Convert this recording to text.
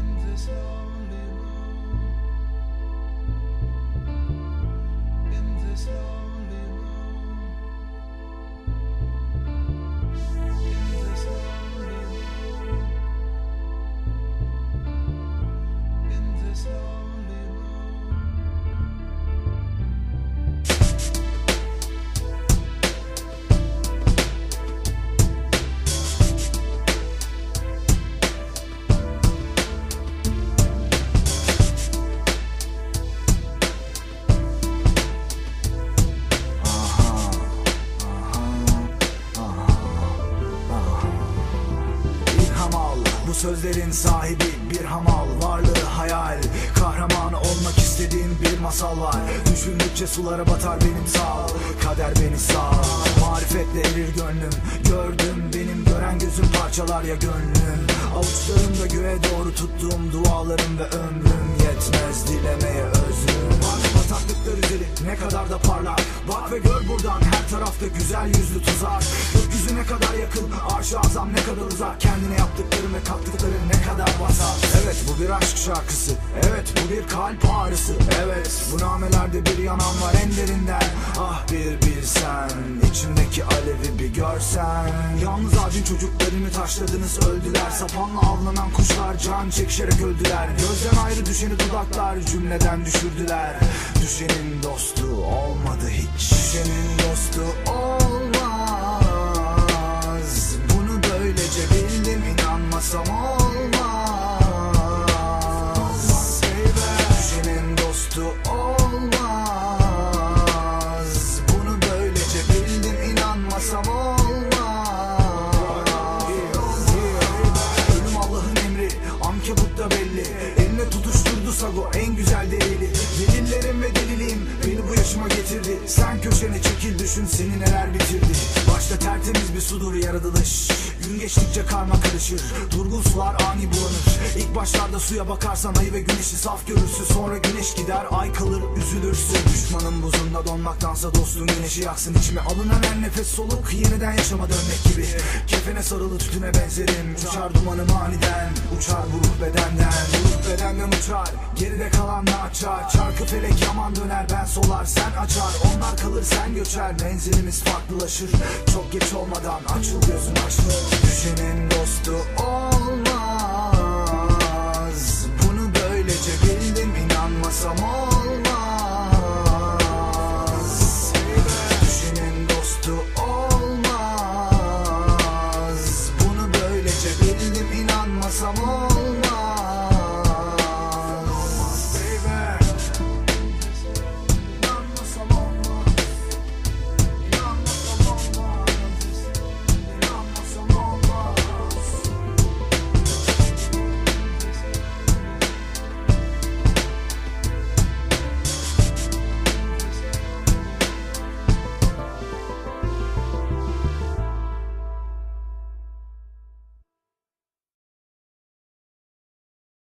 In this slow bu sözlerin sahibi bir hamal Varlığı hayal. Kahramanı olmak istediğim bir masal var. Düşündükçe sulara batar benim sağ. Kader beni sağ. Marifetle erir gönlüm. Gördüm benim gören gözüm parçalar ya gönlüm. Avuçlarımda göğe doğru tuttuğum dualarım ve ömrüm Yetmez dilemeye özrüm Bak bataklıklar üzeri ne kadar da parlak. Bak ve gör buradan her tarafta güzel yüzlü tuzak. Gökyüzü ne kadar yakın arş-ı azam ne kadar uzak. Kendine yaptıkların ve kattıkların ne kadar vasat. Evet bu bir aşk şarkısı. Evet bu bir kalp ağrısı. Evet bu namelerde bir yanan var en derinden. Ah bir bilsen içimdeki alevi bir görsen. Yalnız ağacın çocuklarını taşladınız öldüler. Sapanla avlanan kuşlar can çekişerek öldüler. Gözden ayrı düşeni dudaklar cümleden düşürdüler. Düşenin dostu olmadı hiç. Düşenin dostu olmaz çekil düşün seni neler bitirdi. Başta tertemiz bir sudur yaratılış Gün geçtikçe karma karışır. Durgun sular ani bulanır. İlk başlarda suya bakarsan ayı ve güneşi saf görürsün. Sonra güneş gider ay kalır üzülürsün. Düşmanın buzunda donmaktansa dostun güneşi yaksın içime. Alınan her nefes soluk yeniden yaşama dönmek gibi. Kefene sarılı tütüne benzerim. Uçar dumanım aniden. Uçar bu ruh bedenden. Bu ruh bedenden uçar. Geride kalan ne açar. Çarkı felek yaman döner ben solar sen açar. Onlar kalır sen göçer. Menzilimiz farklılaşır. Çok geç olmadan açıl gözün açıl Düşenin dostu olmaz. Bunu böylece bildim inanmasam olmaz. Düşenin dostu olmaz. Bunu böylece bildim inanmasam olmaz